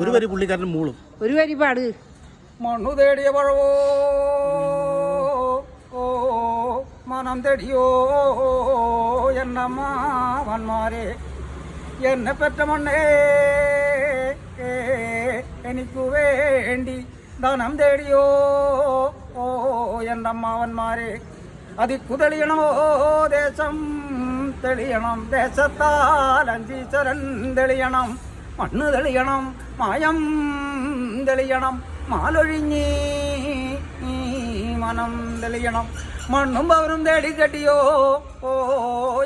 ഒരു വരി പുള്ളിക്കാരൻ മൂളും. ഒരു വരി പാട്. മണ്ണു തേടിയ പഴവോ ഓ മനം തേടിയോ എന്നമ്മാവന്മാരെ എന്നെ പെറ്റ മണ്ണേ എനിക്കു വേണ്ടി ധനം തേടിയോ ഓ എന്നമ്മാവന്മാരെ അതിക്കു തെളിയണമോ ദേശം തെളിയണം ദേശത്താൽ അഞ്ചീശ്വരൻ തെളിയണം. മണ്ണ് തെളിയണം മായം തെളിയണം മാലൊഴിഞ്ഞ് മനം തെളിയണം. മണ്ണും പവനും തേടി കെട്ടിയോ ഓ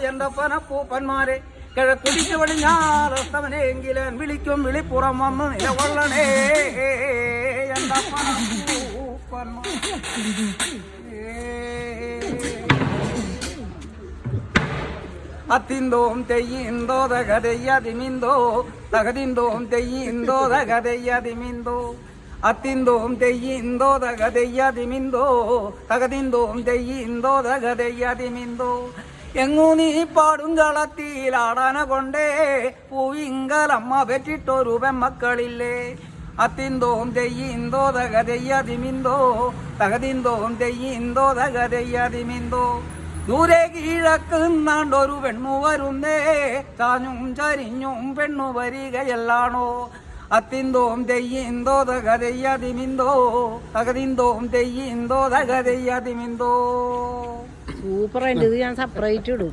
എന്റെ പനപ്പൂപ്പന്മാരെ. കിഴക്കുടിച്ച് വടിഞ്ഞാലത്തവനെങ്കിലും വിളിക്കും വിളിപ്പുറം വന്ന് നിലകൊള്ളണേ എന്റെ പനപ്പൂപ്പന്മാർ അത്തിന്തോം തെയ്യിന്തോ തകതയ്യതിമിന്തോ തകതിന്തോം തെയ്യിന്തോ തകതയ്യതിമിന്തോ. അത്തിന്തോം തെയ്യിന്തോ തകതയ്യതിമിന്തോ തകതിന്തോം തെയ്യിന്തോ തകതയ്യതിമിന്തോ. എങ്ങു നീ പാടും കളത്തിലാടാന കൊണ്ടേ പൂവിങ്കലമ്മ പെറ്റിട്ടൊരു പെമ്മക്കളില്ലേ. അത്തിന്തോം തെയ്യിന്തോ തകതയ്യതിമിന്തോ തകതിന്തോം തെയ്യിന്തോ തകതയ്യതിമിന്തോ. ദൂരെ കീഴക്കുന്നാണ്ടൊരു പെണ്ണു വരുന്നേ. ചാഞ്ഞും ചരിഞ്ഞും പെണ്ണു വരികയല്ലാണോ? അത്തിന്തോം തെയ്യന്തോ തകതയ്യതിമിന്തോ തകതിന്തോം തെയ്യന്തോ തകതയ്യതിമിന്തോ സൂപ്പർ സൂപ്പറായിട്ട് ഇത് ഞാൻ സെപ്പറേറ്റ് ഇടും.